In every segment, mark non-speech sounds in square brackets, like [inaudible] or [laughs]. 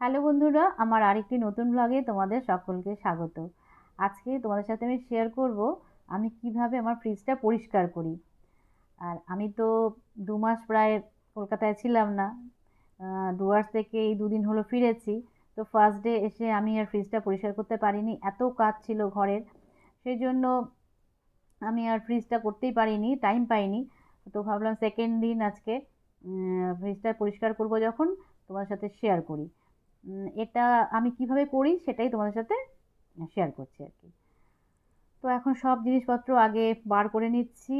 Hello বন্ধুরা, আমার আরেকটি নতুন ব্লগে তোমাদের সকলকে স্বাগত। আজকে তোমাদের সাথে আমি শেয়ার করব আমি কীভাবে আমার ফ্রিজটা পরিষ্কার করি। আর আমি তো দু মাস প্রায় কলকাতায় ছিলাম না ডুয়ার্স থেকে এই দুদিন হলো ফিরেছি। তো ফার্স্ট ডে এসে আমি আর ফ্রিজটা পরিষ্কার করতে পারিনি, এত কাজ ছিল ঘরের। সেই জন্য আমি আর ফ্রিজটা করতেই পারিনি টাইম পাইনি। তো ভাবলাম সেকেন্ড দিন আজকে ফ্রিজটা পরিষ্কার করব যখন তোমার সাথে শেয়ার করি। এটা আমি কীভাবে করি সেটাই তোমাদের সাথে শেয়ার করছি আর কি। তো এখন সব জিনিসপত্র আগে বার করে নিচ্ছি।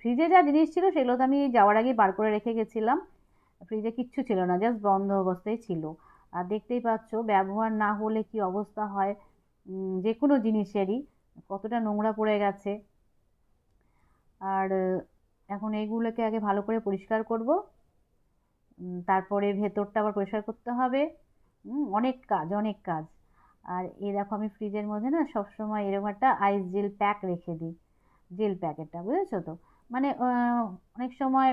ফ্রিজে যা জিনিস ছিল সেগুলো তো আমি যাওয়ার আগে বার করে রেখে গেছিলাম। ফ্রিজে কিচ্ছু ছিল না জাস্ট বন্ধ অবস্থায় ছিল। আর দেখতেই পাচ্ছ, ব্যবহার না হলে কি অবস্থা হয়? যে কোনো জিনিসেরই কতটা নোংরা পড়ে গেছে। আর এখন এইগুলোকে আগে ভালো করে পরিষ্কার করব। তারপরে ভেতরটা আবার পরিষ্কার করতে হবে। অনেক কাজ অনেক কাজ। আর এই দেখো আমি ফ্রিজের মধ্যে না সবসময় এরকম একটা আইস জেল প্যাক রেখে দিই। জেল প্যাকেটটা বুঝেছ তো? মানে অনেক সময়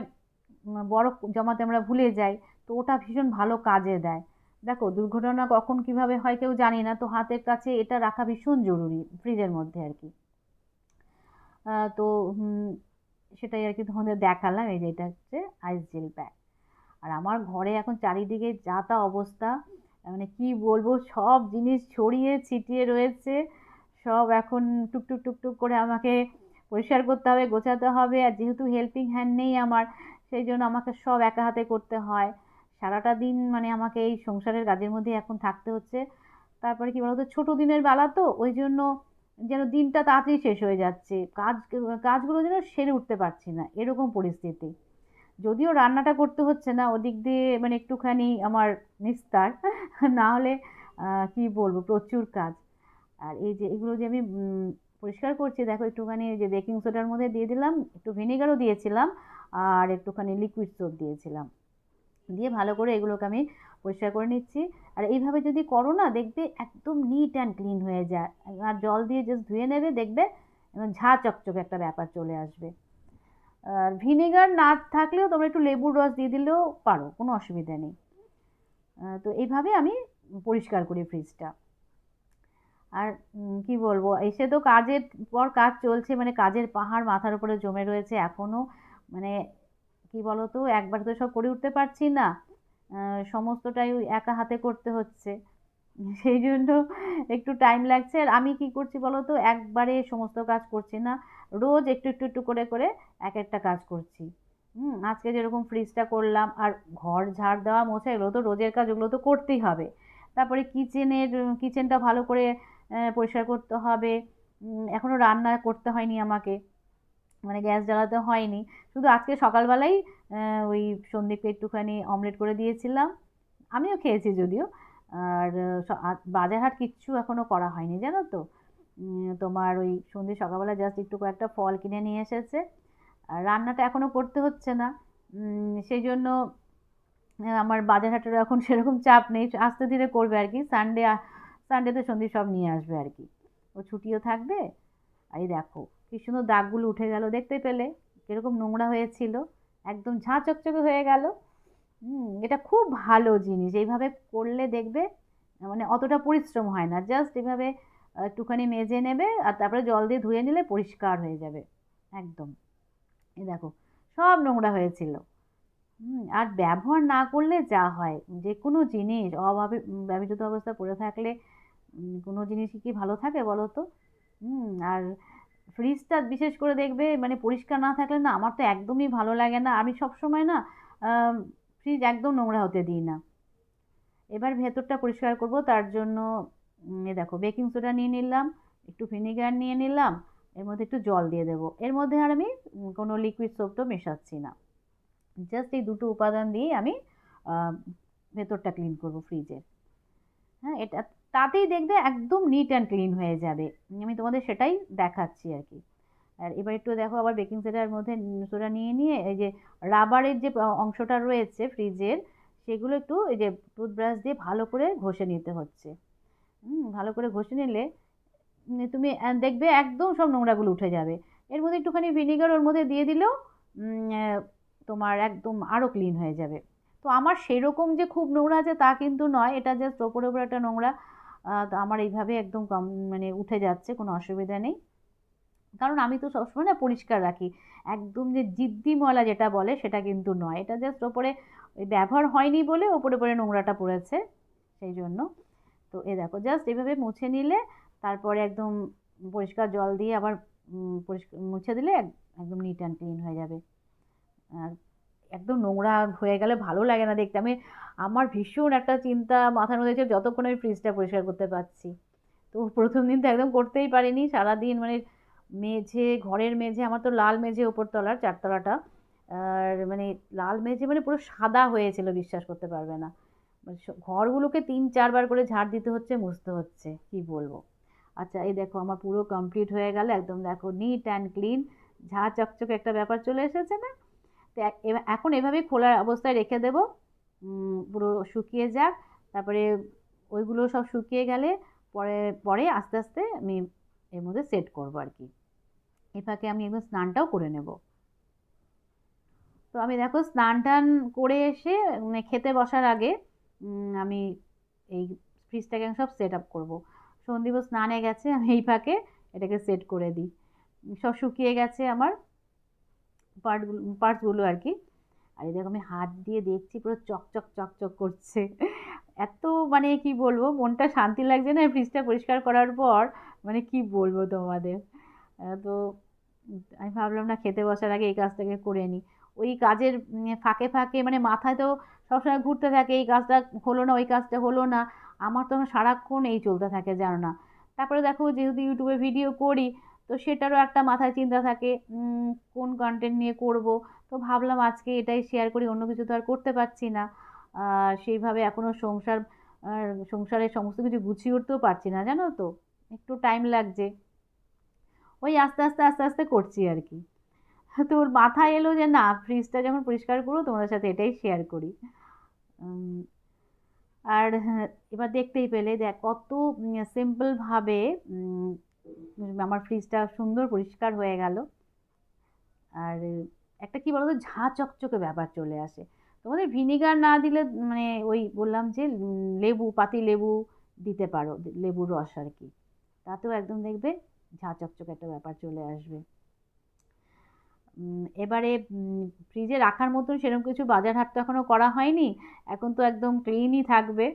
বরফ জমাতে আমরা ভুলে যাই, তো ওটা ভীষণ ভালো কাজে দেয়। দেখো, দুর্ঘটনা কখন কীভাবে হয় কেউ জানি না, তো হাতের কাছে এটা রাখা ভীষণ জরুরি ফ্রিজের মধ্যে আর কি। তো সেটাই আর কি তোমাদের দেখালাম, এই যে এটা হচ্ছে আইস জেল প্যাক আর আমার ঘরে এখন চারিদিকে যা তা অবস্থা মানে কি বলব, সব জিনিস ছড়িয়ে ছিটিয়ে রয়েছে, সব এখন টুকটুক টুকটুক করে আমাকে পরিষ্কার করতে হবে, গোছাতে হবে, আর যেহেতু হেল্পিং হ্যান্ড নেই আমার, সেই জন্য আমাকে সব একা হাতে করতে হয়। সারাটা দিন মানে আমাকে এই সংসারের কাজের মধ্যে এখন থাকতে হচ্ছে। তারপরে কী বলতো, ছোটো দিনের বেলা তো, ওই জন্য যেন দিনটা তাড়াতাড়ি শেষ হয়ে যাচ্ছে। কাজ, কাজগুলো যেন সেরে উঠতে পারছি না, এরকম পরিস্থিতি। যদিও রান্নাটা করতে হচ্ছে না, ওদিক দিয়ে মানে একটুখানি আমার নিস্তার, [laughs] না হলে কি বলব, প্রচুর কাজ। আর এই যে এগুলো যে আমি পরিষ্কার করছি, দেখো একটুখানি যে বেকিং সোডার মধ্যে দিয়ে দিলাম, একটু ভিনেগারও দিয়েছিলাম, আর একটুখানি লিকুইড সোপ দিয়েছিলাম। দিয়ে ভালো করে এগুলোকে আমি পরিষ্কার করে নিচ্ছি। আর এইভাবে যদি করো না, দেখবে একদম নিট অ্যান্ড ক্লিন হয়ে যায়। আর জল দিয়ে জাস্ট ধুয়ে নেবে, দেখবে ঝা চকচকে একটা ব্যাপার চলে আসবে। আর ভিনেগার না থাকলেও তোমরা একটু লেবুর রস দিয়ে দিলেও পারো, কোনো অসুবিধা নেই। তো এইভাবে আমি পরিষ্কার করি ফ্রিজটা। আর কি বলব, এসে তো কাজের পর কাজ চলছে মানে কাজের পাহাড় মাথার উপরে জমে রয়েছে এখনও মানে কি বলো তো একবার তো সব করে উঠতে পারছি না। সমস্তটাই একা হাতে করতে হচ্ছে। সেই জন্য একটু টাইম লাগছে। আর আমি কি করছি বলো তো একবারে সমস্ত কাজ করছি না। রোজ একটু একটু একটু করে করে এক একটা কাজ করছি। হুম, আজকে যেরকম ফ্রিজটা করলাম আর ঘর ঝাড় দেওয়া মোছা, এগুলো তো রোজের কাজ, ওগুলো তো করতেই হবে। তারপরে কিচেনের কিচেনটা ভালো করে পরিষ্কার করতে হবে। এখনও রান্না করতে হয়নি আমাকে। মানে গ্যাস জ্বালাতে হয়নি। শুধু আজকে সকালবেলাই ওই সন্দীপকে একটুখানি অমলেট করে দিয়েছিলাম। আমিও খেয়েছি যদিও। আর বাজার হাট কিচ্ছু এখনও করা হয়নি, জানো তো? তোমার ওই সন্ধ্যে সকালবেলা জাস্ট একটু কয়েকটা ফল কিনে নিয়ে এসেছে। আর রান্নাটা এখনও করতে হচ্ছে না। সেই জন্য আমার বাজার হাটের এখন সেরকম চাপ নেই। আস্তে ধীরে করবে আর কি। সানডে সানডেতে সন্ধে সব নিয়ে আসবে আর কি। ও ছুটিও থাকবে। এই দেখো, কি সুন্দর দাগগুলো উঠে গেল দেখতে পেলে। কীরকম নোংরা হয়েছিল। একদম ঝাঁ চকচকে হয়ে গেল। এটা খুব ভালো জিনিস। এইভাবে করলে দেখবে মানে অতটা পরিশ্রম হয় না। জাস্ট এভাবে একটুখানি মেজে নেবে আর তারপরে জল দিয়ে ধুয়ে নিলে পরিষ্কার হয়ে যাবে। একদম। এই দেখো, সব নোংরা হয়েছিল। আর ব্যবহার না করলে যা হয় যে কোনো জিনিস, অভাবে ব্যবহৃত অবস্থা পড়ে থাকলে কোনো জিনিসই কি ভালো থাকে বলো তো? আর ফ্রিজটা বিশেষ করে দেখবে মানে পরিষ্কার না থাকলে না, আমার তো একদমই ভালো লাগে না। আমি সব সময় না ফ্রিজ একদম নোংরা হতে দিই না। এবার ভেতরটা পরিষ্কার করব, তার জন্য এ দেখো বেকিং সোডা নিয়ে নিলাম, একটু ভিনিগার নিয়ে নিলাম, এর মধ্যে একটু জল দিয়ে দেবো। এর মধ্যে আর আমি কোনো লিকুইড সোপ তো মেশাচ্ছি না। জাস্ট এই দুটো উপাদান দিয়েই আমি ভেতরটা ক্লিন করব ফ্রিজের হ্যাঁ এটা, তাতেই দেখবে একদম নিট অ্যান্ড ক্লিন হয়ে যাবে। আমি তোমাদের সেটাই দেখাচ্ছি আর কি। আর এবার একটু দেখো আবার বেকিং সোডার মধ্যে সোডা নিয়ে নিয়ে এই যে রাবারের যে অংশটা রয়েছে ফ্রিজের সেগুলো একটু এই যে টুথব্রাশ দিয়ে ভালো করে ঘষে নিতে হচ্ছে। ভালো করে ঘষে নিলে তুমি দেখবে একদম সব নোংরাগুলো উঠে যাবে। এর মধ্যে একটুখানি ভিনিগার ওর মধ্যে দিয়ে দিলেও তোমার একদম আরও ক্লিন হয়ে যাবে। তো আমার সেরকম যে খুব নোংরা আছে তা কিন্তু নয়, এটা জাস্ট ওপরে ওপরে একটা নোংরা আমার এইভাবে একদম কম মানে উঠে যাচ্ছে, কোনো অসুবিধা নেই। কারণ আমি তো সবসময় না পরিষ্কার রাখি। একদম যে জিদ্দি ময়লা যেটা বলে সেটা কিন্তু নয়। এটা জাস্ট ওপরে ব্যবহার হয়নি বলে ওপরে ওপরে নোংরাটা পড়েছে সেই জন্য। তো এ দেখো জাস্ট এভাবে মুছে নিলে তারপরে একদম পরিষ্কার জল দিয়ে আবার পরিষ্কার, মুছে দিলে একদম নিট অ্যান্ড ক্লিন হয়ে যাবে। আর একদম নোংরা হয়ে গেলে ভালো লাগে না দেখতে। আমি, আমার ভীষণ একটা চিন্তা মাথার মধ্যে যতক্ষণ আমি ফ্রিজটা পরিষ্কার করতে পারছি। তো প্রথম দিন তো একদম করতেই পারিনি। সারাদিন মানে মেঝে, ঘরের মেঝে, আমার তো লাল মেঝে ওপর ওপরতলার চারতলাটা। আর মানে লাল মেঝে মানে পুরো সাদা হয়েছিল, বিশ্বাস করতে পারবে না। মানে ঘরগুলোকে তিন, চারবার করে ঝাড় দিতে হচ্ছে, মুছতে হচ্ছে, কি বলব? আচ্ছা এই দেখো, আমার পুরো কমপ্লিট হয়ে গেল, একদম দেখো নিট অ্যান্ড ক্লিন ঝা, চকচকে একটা ব্যাপার চলে এসেছে না? তো এখন এভাবেই খোলার অবস্থায় রেখে দেব। পুরো শুকিয়ে যাক, তারপরে ওইগুলো সব শুকিয়ে গেলে পরে পরে আস্তে আস্তে আমি এর মধ্যে সেট করব আর কি। এ ফাঁকে আমি একদম স্নানটাও করে নেব। তো আমি দেখো স্নান টান করে এসে মানে খেতে বসার আগে আমি এই ফ্রিজটাকে আমি সব সেট আপ করব। সন্দীপ স্নানে গেছে, আমি এই ফাঁকে এটাকে সেট করে দিই। সব শুকিয়ে গেছে আমার পার্টগুলো পার্টসগুলো আর কি। আর এই দেখো আমি হাত দিয়ে দেখছি পুরো চকচক চকচক করছে। এত মানে কি বলব, মনটা শান্তি লাগছে না ফ্রিজটা পরিষ্কার করার পর মানে কি বলব তোমাদের? তো আমি ভাবলাম, না, খেতে বসার আগে এই কাজটাকে করে নিই ওই কাজের ফাঁকে ফাঁকে মানে মাথায় তো সবসময় ঘুরতে থাকে, এই কাজটা হলো না, ওই কাজটা হলো না। আমার তো সারাক্ষণ এই চলতে থাকে, জানো না। তারপরে দেখো, যেহেতু ইউটিউবে ভিডিও করি, তো সেটারও একটা মাথায় চিন্তা থাকে কোন কন্টেন্ট নিয়ে করব? তো ভাবলাম, আজকে এটাই শেয়ার করি, অন্য কিছু তো আর করতে পারছি না। সেইভাবে এখনও সংসার সংসারের সমস্ত কিছু গুছিয়ে উঠতেও পারছি না, জানো তো? একটু টাইম লাগছে। ওই আস্তে আস্তে আস্তে আস্তে করছি আর কি। তো ওর মাথায় এলো যে না ফ্রিজটা যখন পরিষ্কার করব, তোমাদের সাথে এটাই শেয়ার করি। আর এবার দেখতেই পেলে দেখ কত সিম্পলভাবে আমার ফ্রিজটা সুন্দর পরিষ্কার হয়ে গেল। আর একটা কি বলতো, ঝাঁ চকচকে ব্যাপার চলে আসে। তোমাদের ভিনিগার না দিলে মানে ওই বললাম যে লেবু, পাতি লেবু দিতে পারো, লেবুর রস আর কি। তাতেও একদম দেখবে ঝাঁ চকচকে একটা ব্যাপার চলে আসবে। এবারে ফ্রিজে রাখার মতন সেরকম কিছু বাজার হাট তো এখনও করা হয়নি। এখন তো একদম ক্লিনই থাকবে।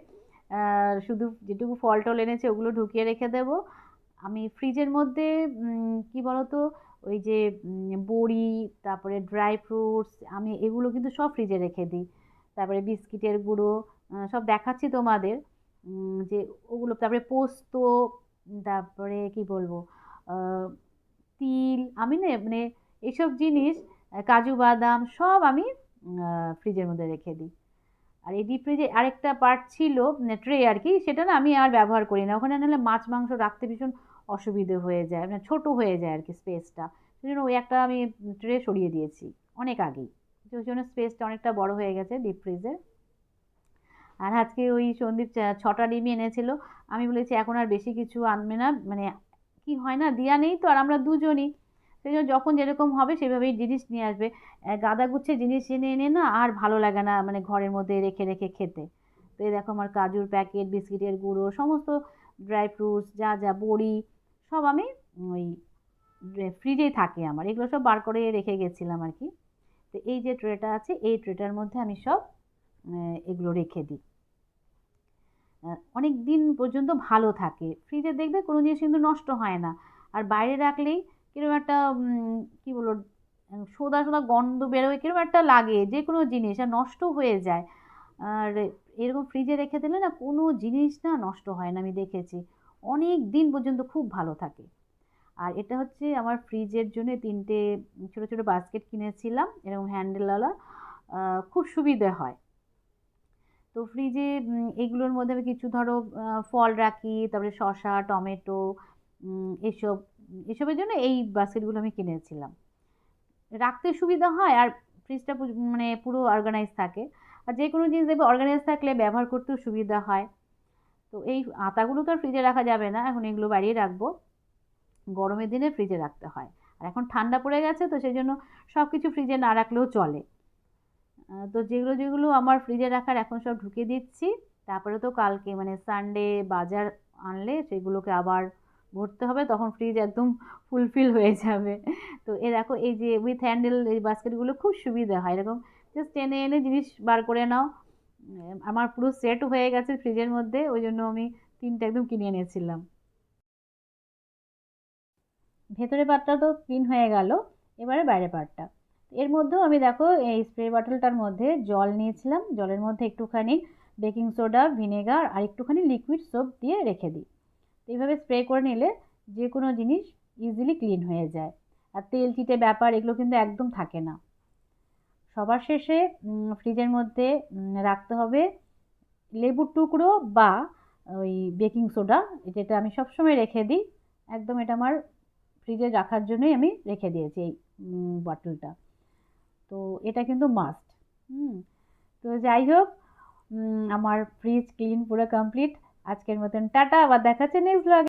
শুধু যেটুকু ফল টল এনেছে ওগুলো ঢুকিয়ে রেখে দেব। আমি ফ্রিজের মধ্যে কি বলতো, ওই যে বড়ি, তারপরে ড্রাই ফ্রুটস আমি এগুলো কিন্তু সব ফ্রিজে রেখে দিই। তারপরে বিস্কিটের গুঁড়ো সব দেখাচ্ছি তোমাদের। যে ওগুলো, তারপরে পোস্ত তারপরে কি বলব তিল, আমি না মানে এইসব জিনিস কাজু বাদাম সব আমি ফ্রিজের মধ্যে রেখে দিই। আর এই ডিপ ফ্রিজে আরেকটা পার্ট ছিল ট্রে আর কি, সেটা না আমি আর ব্যবহার করি না। ওখানে নাহলে মাছ, মাংস রাখতে ভীষণ অসুবিধে হয়ে যায় মানে ছোটো হয়ে যায় আর কি স্পেসটা সেই জন্য ওই একটা আমি ট্রে সরিয়ে দিয়েছি, অনেক আগেই। ওই জন্য স্পেসটা অনেকটা বড় হয়ে গেছে ডিপ ফ্রিজে আর আজকে ওই সন্দীপ ছটা ডিমই এনেছিল। আমি বলেছি, এখন আর বেশি কিছু আনবে না মানে কি হয় না? দেওয়া নেই তো, আর আমরা দুজনই। সেই জন্য যখন যেরকম হবে সেভাবেই জিনিস নিয়ে আসবে। গাদা গুচ্ছে জিনিস এনে এনে না আর ভালো লাগে না মানে ঘরের মধ্যে রেখে রেখে খেতে। তো এই দেখো আমার কাজুর প্যাকেট, বিস্কিটের গুঁড়ো, সমস্ত ড্রাই ফ্রুটস, যা যা, বড়ি, সব আমি ওই ফ্রিজেই থাকে আমার। এগুলো সব বার করে রেখে গেছিলাম আর কি। তো এই যে ট্রেটা আছে, এই ট্রেটার মধ্যে আমি সব এগুলো রেখে দিই। অনেক দিন পর্যন্ত ভালো থাকে। ফ্রিজে দেখবে কোনো জিনিস কিন্তু নষ্ট হয় না। আর বাইরে রাখলেই কীরকম একটা কী বলব সোদা সোদা গন্ধ বেরোয় কীরকম একটা লাগে যে কোনো জিনিস, আর নষ্ট হয়ে যায়। আর এরকম ফ্রিজে রেখে দিলে না কোনো জিনিস না নষ্ট হয় না, আমি দেখেছি। অনেক দিন পর্যন্ত খুব ভালো থাকে। আর এটা হচ্ছে আমার ফ্রিজের জন্য তিনটে ছোটো ছোটো বাস্কেট কিনেছিলাম, এরকম হ্যান্ডেলওয়ালা খুব সুবিধে হয়। তো ফ্রিজে এগুলোর মধ্যে আমি কিছু ধরো ফল রাখি, তারপরে শসা, টমেটো এসব, এসবের জন্য এই বাস্কেটগুলো আমি কিনেছিলাম। রাখতে সুবিধা হয় আর ফ্রিজটা মানে পুরো অর্গানাইজ থাকে। আর যে কোনো জিনিস দেখবে অর্গানাইজ থাকলে ব্যবহার করতেও সুবিধা হয়। তো এই আতাগুলো তো আর ফ্রিজে রাখা যাবে না, এখন এগুলো বাড়িয়ে রাখব। গরমের দিনে ফ্রিজে রাখতে হয়। আর এখন ঠান্ডা পড়ে গেছে, তো সেই জন্য সব কিছু ফ্রিজে না রাখলেও চলে। তো যেগুলো যেগুলো আমার ফ্রিজে রাখার এখন সব ঢুকে দিচ্ছি। তারপরে তো কালকে মানে সানডে বাজার আনলে সেগুলোকে আবার ভরতে হবে, তখন ফ্রিজ একদম ফুলফিল হয়ে যাবে। তো এ দেখো, এই যে উইথ হ্যান্ডেল এই বাস্কেটগুলো খুব সুবিধা হয়। এরকম জাস্ট টেনে এনে জিনিস বার করে নাও। আমার পুরো সেট হয়ে গেছে ফ্রিজের মধ্যে, ওই জন্য আমি তিনটা একদম কিনে এনেছিলাম। ভেতরের পার্টটা তো ক্লিন হয়ে গেল, এবারে বাইরের পার্টটা এর মধ্যেও আমি দেখো এই স্প্রে বটলটার মধ্যে জল নিয়েছিলাম। জলের মধ্যে একটুখানি বেকিং সোডা ভিনেগার আর একটুখানি লিকুইড সোপ দিয়ে রেখে দিই। এইভাবে স্প্রে করে নিলে যে কোনো জিনিস ইজিলি ক্লিন হয়ে যায়। আর তেল, চিটে ব্যাপার এগুলো কিন্তু একদম থাকে না। সবার শেষে ফ্রিজের মধ্যে রাখতে হবে লেবুর টুকরো বা ওই বেকিং সোডা যেটা আমি সবসময় রেখে দিই। একদম এটা আমার ফ্রিজে রাখার জন্যই আমি রেখে দিয়েছি এই বটলটা তো এটা কিন্তু মাস্ট হুম। তো যাই হোক আমার ফ্রিজ ক্লিন পুরো কমপ্লিট আজকের মতন টাটা, আবার দেখাচ্ছে নেক্সট ব্লগে